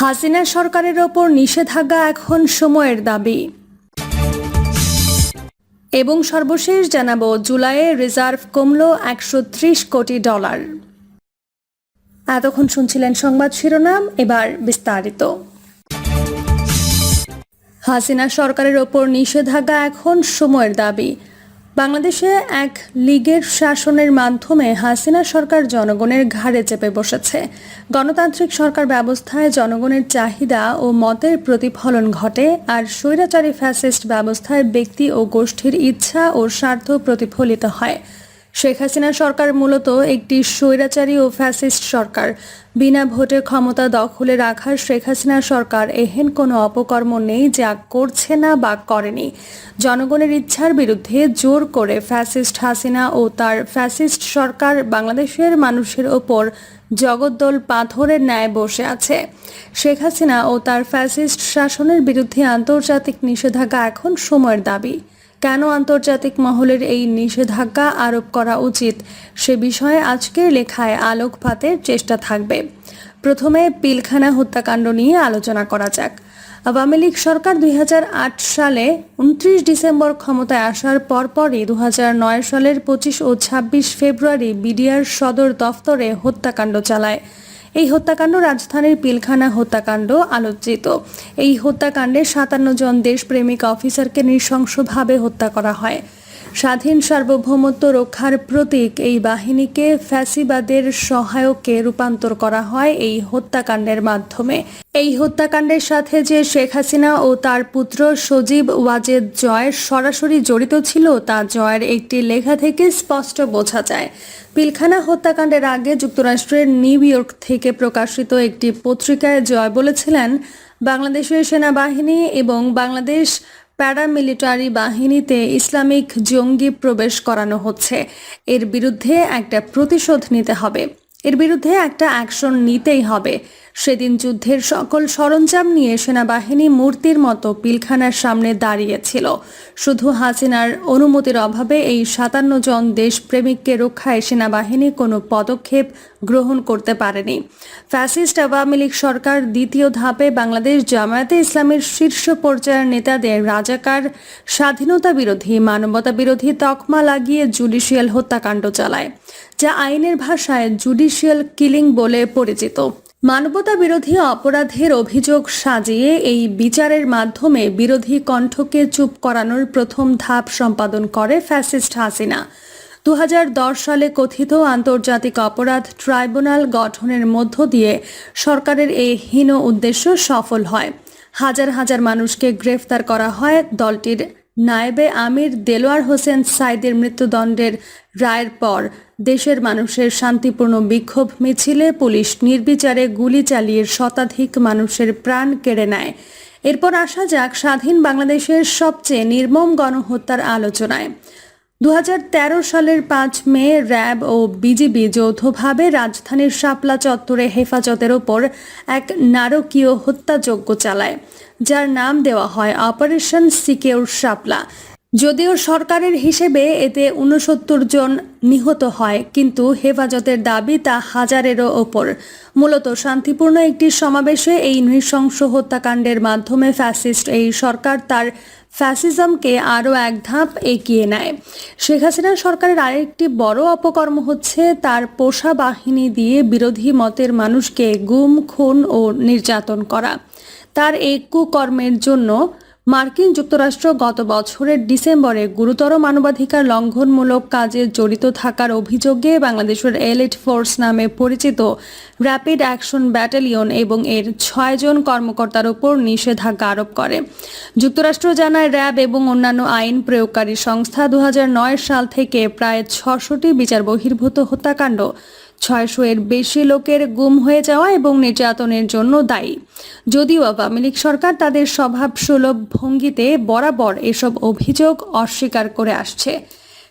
হাসিনা সরকারের ওপর নিষেধাজ্ঞা এখন সময়ের দাবি। এবং সর্বশেষ জানাব, জুলাইয়ে রিজার্ভ কমল একশো ত্রিশ কোটি ডলার। এতক্ষণ শুনছিলেন সংবাদ শিরোনাম, এবার বিস্তারিত। হাসিনা সরকারের ওপর নিষেধাজ্ঞা এখন সময়ের দাবি। বাংলাদেশে এক লীগের শাসনের মাধ্যমে হাসিনা সরকার জনগণের ঘাড়ে চেপে বসেছে। গণতান্ত্রিক সরকার ব্যবস্থায় জনগণের চাহিদা ও মতের প্রতিফলন ঘটে আর স্বৈরাচারী ফ্যাসিস্ট ব্যবস্থায় ব্যক্তি ও গোষ্ঠীর ইচ্ছা ও স্বার্থ প্রতিফলিত হয়। শেখ হাসিনা সরকার মূলত একটি স্বৈরাচারী ও ফ্যাসিস্ট সরকার। বিনা ভোটে ক্ষমতা দখলে রাখার শেখ হাসিনা সরকার এহেন কোনো অপকর্ম নেই যা করছে না বা করেনি। জনগণের ইচ্ছার বিরুদ্ধে জোর করে ফ্যাসিস্ট হাসিনা ও তার ফ্যাসিস্ট সরকার বাংলাদেশের মানুষের ওপর জগদ্দল পাথরের ন্যায় বসে আছে। শেখ হাসিনা ও তার ফ্যাসিস্ট শাসনের বিরুদ্ধে আন্তর্জাতিক নিষেধাজ্ঞা এখন সময়ের দাবি। কেন আন্তর্জাতিক মহলের এই নিষেধাজ্ঞা আরোপ করা উচিত? সে বিষয়ে আজকের লেখায় আলোকপাতের চেষ্টা থাকবে। প্রথমে পিলখানা হত্যাকাণ্ড নিয়ে আলোচনা করা যাক। আওয়ামী লীগ সরকার দুই হাজার আট সালে উনত্রিশ ডিসেম্বর ক্ষমতায় আসার পরপরই দুই হাজার নয় সালের পঁচিশ ও ছাব্বিশ ফেব্রুয়ারি বিডিআর সদর দফতরে হত্যাকাণ্ড চালায়। এই হত্যাকাণ্ড রাজধানীর পিলখানা হত্যাকাণ্ড আলোচিত। এই হত্যাকাণ্ডে সাতান্ন জন দেশপ্রেমিক অফিসারকে নৃশংসভাবে হত্যা করা হয়। স্বাধীন সার্বভৌমত্ব রক্ষার প্রতীক এই বাহিনীকে ফ্যাসিবাদের সহায়কে রূপান্তর করা হয় এই হত্যাকাণ্ডের মাধ্যমে। এই হত্যাকাণ্ডের সাথে যে শেখ হাসিনা ও তার পুত্র সজীব ওয়াজেদ জয় সরাসরি জড়িত ছিল, তা জয়ের একটি লেখা থেকে স্পষ্ট বোঝা যায়। পিলখানা হত্যাকাণ্ডের আগে যুক্তরাষ্ট্রের নিউ ইয়র্ক থেকে প্রকাশিত একটি পত্রিকায় জয় বলেছিলেন, বাংলাদেশের সেনাবাহিনী এবং বাংলাদেশ প্যারামিলিটারি বাহিনীতে ইসলামিক জঙ্গি প্রবেশ করানো হচ্ছে। এর বিরুদ্ধে একটা প্রতিশোধ নিতে হবে। এর বিরুদ্ধে একটা অ্যাকশন নিতেই হবে। সেদিন যুদ্ধের সকল সরঞ্জাম নিয়ে সেনাবাহিনী মূর্তির মতো পিলখানার সামনে দাঁড়িয়েছিল। শুধু হাসিনার অনুমতির অভাবে এই সাতান্ন জন দেশপ্রেমিককে রক্ষায় সেনাবাহিনী কোনো পদক্ষেপ গ্রহণ করতে পারেনি। ফ্যাসিস্ট আওয়ামী লীগ সরকার দ্বিতীয় ধাপে বাংলাদেশ জামায়াতে ইসলামের শীর্ষ পর্যায়ের নেতাদের রাজাকার, স্বাধীনতা বিরোধী, মানবতা বিরোধী তকমা লাগিয়ে জুডিশিয়াল হত্যাকাণ্ড চালায়, যা আইনের ভাষায় জুডিশিয়াল কিলিং বলে পরিচিত। মানবতা বিরোধী অপরাধের অভিযোগ সাজিয়ে এই বিচারের মাধ্যমে বিরোধী কণ্ঠকে চুপ করানোর প্রথম ধাপ সম্পাদন করে ফ্যাসিস্ট হাসিনা। দু হাজার দশ সালে কথিত আন্তর্জাতিক অপরাধ ট্রাইব্যুনাল গঠনের মধ্য দিয়ে সরকারের এই হীন উদ্দেশ্য সফল হয়। হাজার হাজার মানুষকে গ্রেফতার করা হয় দলটির নায়েবে আমির দেলোয়ার হোসেন সাইদের মৃত্যুদণ্ডের রায়ের পর দেশের মানুষের শান্তিপূর্ণ বিক্ষোভ মিছিলে পুলিশ নির্বিচারে গুলি চালিয়ে শতাধিক মানুষের প্রাণ কেড়ে নেয়। এরপর আসা যাক স্বাধীন বাংলাদেশের সবচেয়ে নির্মম গণহত্যার আলোচনায়। দু হাজার তেরো সালের পাঁচ মে র্যাব ও বিজিবি যৌথভাবে রাজধানীর শাপলা চত্বরে হেফাজতের ওপর এক নারকীয় হত্যাযজ্ঞ চালায়, যার নাম দেওয়া হয় অপারেশন সিকিউর শাপলা। যদিও সরকারের হিসেবে এতে উনসত্তর জন নিহত হয়, কিন্তু হেফাজতের দাবি তা হাজারেরও ওপর। মূলত শান্তিপূর্ণ একটি সমাবেশে এই নৃশংস হত্যাকাণ্ডের মাধ্যমে ফ্যাসিস্ট এই সরকার তার ফ্যাসিজমকে আরও এক ধাপ এগিয়ে নেয়। শেখ হাসিনা সরকারের আরেকটি বড় অপকর্ম হচ্ছে তার পোষা বাহিনী দিয়ে বিরোধী মতের মানুষকে গুম, খুন ও নির্যাতন করা। তার এই কুকর্মের জন্য মার্কিন যুক্তরাষ্ট্র গত বছরের ডিসেম্বরে গুরুতর মানবাধিকার লঙ্ঘনমূলক কাজে জড়িত থাকার অভিযোগে বাংলাদেশের এলিট ফোর্স নামে পরিচিত র্যাপিড অ্যাকশন ব্যাটালিয়ন এবং এর ছয়জন কর্মকর্তার উপর নিষেধাজ্ঞা আরোপ করে। যুক্তরাষ্ট্র জানায় র্যাব এবং অন্যান্য আইন প্রয়োগকারী সংস্থা দু হাজার নয় সাল থেকে প্রায় ছশোটি বিচার বহির্ভূত হত্যাকাণ্ড ছয়শো এর বেশি লোকের গুম হয়ে যাওয়া এবং নির্যাতনের জন্য দায়ী। যদিও আওয়ামী লীগ সরকার তাদের স্বভাব সুলভ ভঙ্গিতে বরাবর এসব অভিযোগ অস্বীকার করে আসছে।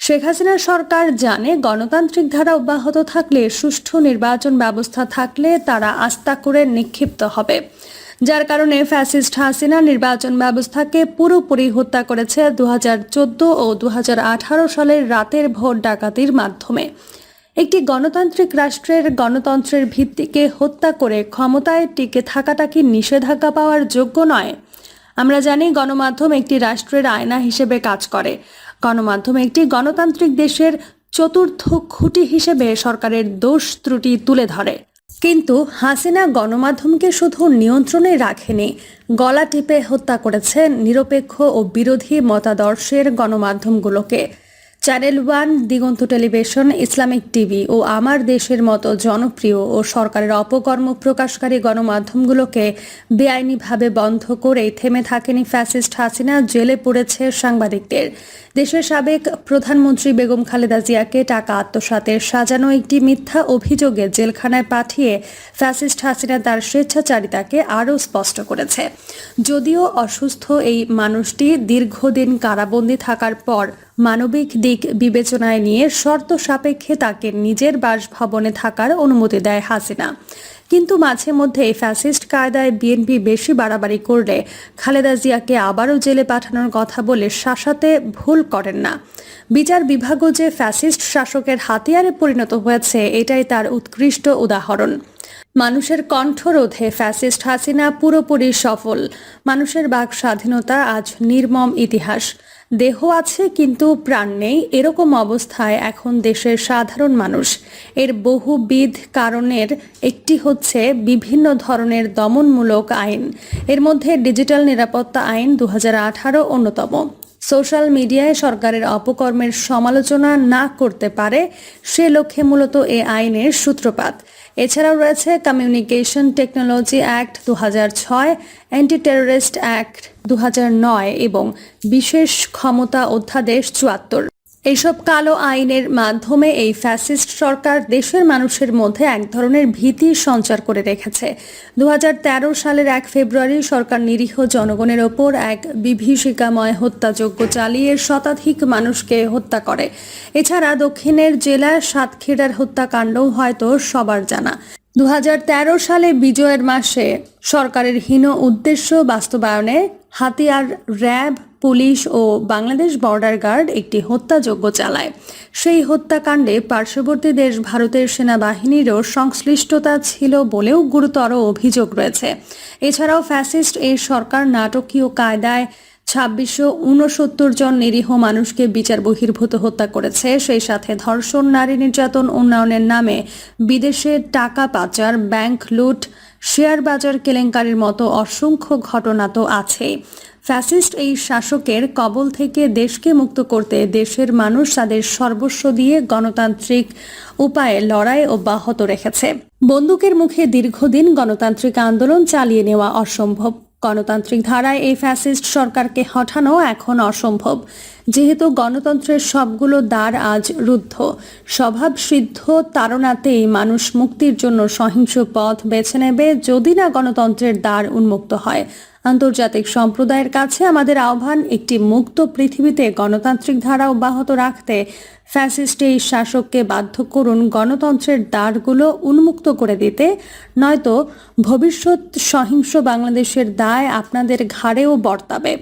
শেখ হাসিনা সরকার জানে গণতান্ত্রিক ধারা অব্যাহত থাকলে সুষ্ঠু নির্বাচন ব্যবস্থা থাকলে তারা আস্থা করে নিক্ষিপ্ত হবে। যার কারণে ফ্যাসিস্ট হাসিনা নির্বাচন ব্যবস্থাকে পুরোপুরি হত্যা করেছে দু হাজার চোদ্দ ও দু হাজার আঠারো সালের রাতের ভোট ডাকাতির মাধ্যমে। একটি গণতান্ত্রিক রাষ্ট্রের গণতন্ত্রের ভিত্তিকে হত্যা করে ক্ষমতায় টিকে থাকাটা কি নিষেধাজ্ঞা পাওয়ার যোগ্য নয়? আমরা জানি গণমাধ্যম একটি রাষ্ট্রের আয়না হিসেবে কাজ করে। গণমাধ্যম একটি গণতান্ত্রিক দেশের চতুর্থ খুঁটি হিসেবে সরকারের দোষ ত্রুটি তুলে ধরে। কিন্তু হাসিনা গণমাধ্যমকে শুধু নিয়ন্ত্রণে রাখেনি, গলা টিপে হত্যা করেছে নিরপেক্ষ ও বিরোধী মতাদর্শের গণমাধ্যমগুলোকে। Channel one Diganta television Islamic TV ও আমার দেশের মতো জনপ্রিয় ও সরকারের অপকর্ম প্রকাশকারী গণমাধ্যমগুলোকে বেআইনিভাবে বন্ধ করে থেমে থাকেনি ফ্যাসিস্ট হাসিনা, জেলে পড়েছে সাংবাদিকদের। দেশের সাবেক প্রধানমন্ত্রী বেগম খালেদা জিয়াকে টাকা আত্মসাতের সাজানো একটি মিথ্যা অভিযোগে জেলখানায় পাঠিয়ে ফ্যাসিস্ট হাসিনা তার স্বেচ্ছাচারিতাকে আরও স্পষ্ট করেছে। যদিও অসুস্থ এই মানুষটি দীর্ঘদিন কারাবন্দী থাকার পর মানবিক দিক বিবেচনায় নিয়ে শর্ত সাপেক্ষে তাকে নিজের বাসভবনে থাকার অনুমতি দেয় হাসিনা। কিন্তু মাঝে মধ্যে ফ্যাসিস্ট কায়দায় বিএনপি বেশি বাড়াবাড়ি করলে খালেদা জিয়াকে আবারও জেলে পাঠানোর কথা বলে শাসাতে ভুল করেন না। বিচার বিভাগও যে ফ্যাসিস্ট শাসকের হাতিয়ারে পরিণত হয়েছে, এটাই তার উৎকৃষ্ট উদাহরণ। মানুষের কণ্ঠরোধে ফ্যাসিস্ট হাসিনা পুরোপুরি সফল। মানুষের বাক স্বাধীনতা আজ নির্মম ইতিহাস। দেহ আছে কিন্তু প্রাণ নেই। এরকম অবস্থায় এখন দেশের সাধারণ মানুষ। এর বহুবিধ কারণের একটি হচ্ছে বিভিন্ন ধরনের দমনমূলক আইন। এর মধ্যে ডিজিটাল নিরাপত্তা আইন দু হাজার আঠারো অন্যতম। সোশ্যাল মিডিয়ায় সরকারের অপকর্মের সমালোচনা না করতে পারে, সে লক্ষ্যে মূলত এ আইনের সূত্রপাত। এছাড়াও রয়েছে কমিউনিকেশন টেকনোলজি অ্যাক্ট দু ছয় অ্যান্টি টেররিস্ট অ্যাক্ট দু হাজার নয় এবং বিশেষ ক্ষমতা অধ্যাদেশ চুয়াত্তর। এইসব কালো আইনের মাধ্যমে এই ফ্যাসিস্ট সরকার দেশের মানুষের মধ্যে এক ধরনের ভীতি সঞ্চার করে রেখেছে। দু হাজার তেরো সালের এক ফেব্রুয়ারি সরকার নিরীহ জনগণের ওপর এক বিভীষিকাময় হত্যাযজ্ঞ চালিয়ে শতাধিক মানুষকে হত্যা করে। এছাড়া দক্ষিণের জেলা সাতক্ষীরার হত্যাকাণ্ডও হয়তো সবার জানা। দু হাজার তেরো সালে বিজয়ের মাসে সরকারের হীন উদ্দেশ্য বাস্তবায়নে হাতিয়ার, র্যাব, পুলিশ ও বাংলাদেশ বর্ডার গার্ড একটি হত্যাযজ্ঞ চালায়। সেই হত্যাকাণ্ডে পার্শ্ববর্তী দেশ ভারতের সেনাবাহিনীরও সংশ্লিষ্টতা ছিল বলেও গুরুতর অভিযোগ রয়েছে। এছাড়াও ফ্যাসিস্ট এই সরকার নাটকীয় কায়দায় ছাব্বিশশো উনসত্তর জন নিরীহ মানুষকে বিচার বহির্ভূত হত্যা করেছে। সেই সাথে ধর্ষণ, নারী নির্যাতন উন্নয়নের নামে বিদেশে টাকা পাচার, ব্যাংক লুট, শেয়ার বাজার কেলেঙ্কারির মতো অসংখ্য ঘটনা তো আছেই। ফ্যাসিস্ট এই শাসকের কবল থেকে দেশকে মুক্ত করতে দেশের মানুষ তাদের সর্বস্ব দিয়ে গণতান্ত্রিক উপায়ে লড়াই অব্যাহত রেখেছে। বন্দুকের মুখে দীর্ঘদিন গণতান্ত্রিক আন্দোলন চালিয়ে নেওয়া অসম্ভব। গণতান্ত্রিক ধারায় এই ফ্যাসিস্ট সরকারকে হঠানো এখন অসম্ভব। যেহেতু গণতন্ত্রের সবগুলো দ্বার আজ রুদ্ধ, স্বভাব সিদ্ধ তাড়নাতেই মানুষ মুক্তির জন্য সহিংস পথ বেছে নেবে যদি না গণতন্ত্রের দ্বার উন্মুক্ত হয়। আন্তর্জাতিক সম্প্রদায়ের কাছে আমাদের আহ্বান, একটি মুক্ত পৃথিবীতে গণতান্ত্রিক ধারা অব্যাহত রাখতে ফ্যাসিস্ট এই শাসককে বাধ্য করুন গণতন্ত্রের দ্বারগুলো উন্মুক্ত করে দিতে। নয়তো ভবিষ্যৎ সহিংস বাংলাদেশের দায় আপনাদের ঘাড়েও বর্তাবে।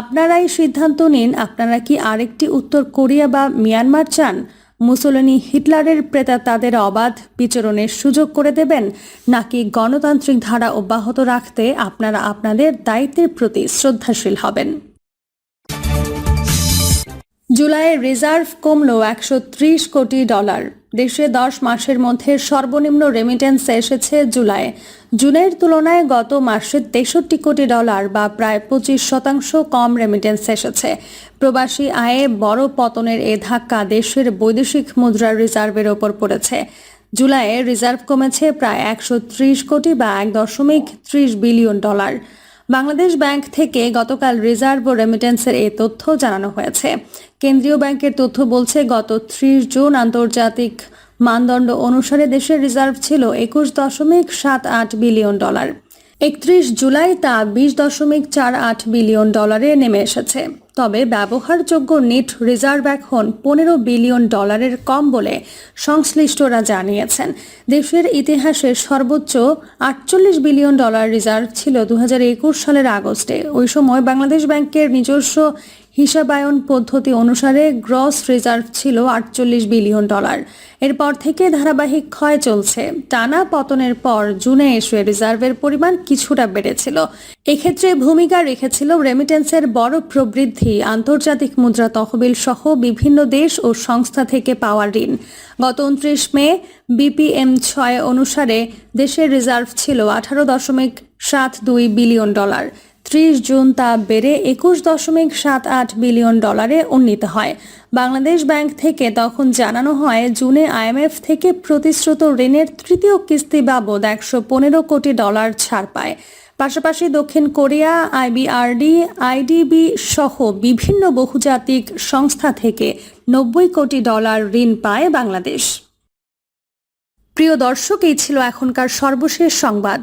আপনারাই সিদ্ধান্ত নিন, আপনারা কি আরেকটি উত্তর কোরিয়া বা মিয়ানমার চান? মুসোলিনি হিটলারের প্রেতা তাদের অবাধ বিচরণের সুযোগ করে দেবেন, নাকি গণতান্ত্রিক ধারা অব্যাহত রাখতে আপনারা আপনাদের দায়িত্বের প্রতি শ্রদ্ধাশীল হবেন? জুলাইয়ে রিজার্ভ কমল একশো ত্রিশ কোটি ডলার। দেশে দশ মাসের মধ্যে সর্বনিম্ন রেমিটেন্স এসেছে জুলাই। জুনের তুলনায় গত মাসে তেষট্টি কোটি ডলার বা প্রায় পঁচিশ শতাংশ কম রেমিটেন্স এসেছে। প্রবাসী আয়ে বড় পতনের এ ধাক্কা দেশের বৈদেশিক মুদ্রার রিজার্ভের ওপর পড়েছে। জুলাইয়ে রিজার্ভ কমেছে প্রায় একশো ত্রিশ কোটি বা এক দশমিক ত্রিশ বিলিয়ন ডলার। বাংলাদেশ ব্যাংক থেকে গতকাল রিজার্ভ ও রেমিটেন্সের এই তথ্য জানানো হয়েছে। কেন্দ্রীয় ব্যাংকের তথ্য বলছে, গত ত্রিশ জুন আন্তর্জাতিক মানদণ্ড অনুসারে দেশের রিজার্ভ ছিল একুশ দশমিক সাত আট বিলিয়ন ডলার। একত্রিশ জুলাই তা বিশ দশমিক চার আট বিলিয়ন ডলারে নেমে এসেছে। তবে ব্যবহারযোগ্য নেট রিজার্ভ এখন পনেরো বিলিয়ন ডলারের কম বলে সংশ্লিষ্টরা জানিয়েছেন। দেশের ইতিহাসে সর্বোচ্চ আটচল্লিশ বিলিয়ন ডলার রিজার্ভ ছিল দু হাজার একুশ সালের আগস্টে। ওই সময় বাংলাদেশ ব্যাংকের নিজস্ব হিসাবায়ন পদ্ধতি অনুসারে গ্রস রিজার্ভ ছিল আটচল্লিশ বিলিয়ন ডলার। এরপর থেকে ধারাবাহিক ক্ষয় চলছে। টানা পতনের পর জুনে এসে রিজার্ভের পরিমাণ কিছুটা বেড়েছিল। এক্ষেত্রে ভূমিকা রেখেছিল রেমিটেন্সের বড় প্রবৃদ্ধি, আন্তর্জাতিক মুদ্রা তহবিল সহ বিভিন্ন দেশ ও সংস্থা থেকে পাওয়া ঋণ। গত উনত্রিশ মে বিপিএম ছয় অনুসারে দেশের রিজার্ভ ছিল আঠারো দশমিক সাত দুই বিলিয়ন ডলার। ত্রিশ জুন তা বেড়ে একুশ দশমিক সাত আট বিলিয়ন ডলারে উন্নীত হয়। বাংলাদেশ ব্যাংক থেকে তখন জানানো হয়, জুনে আইএমএফ থেকে প্রতিশ্রুত ঋণের তৃতীয় কিস্তি বাবদ একশো পনেরো কোটি ডলার ছাড় পায়। পাশাপাশি দক্ষিণ কোরিয়া আইবিআরডি আইডিবি সহ বিভিন্ন বহুজাতিক সংস্থা থেকে নব্বই কোটি ডলার ঋণ পায় বাংলাদেশ। প্রিয় দর্শক, এই ছিল এখনকার সর্বশেষ সংবাদ।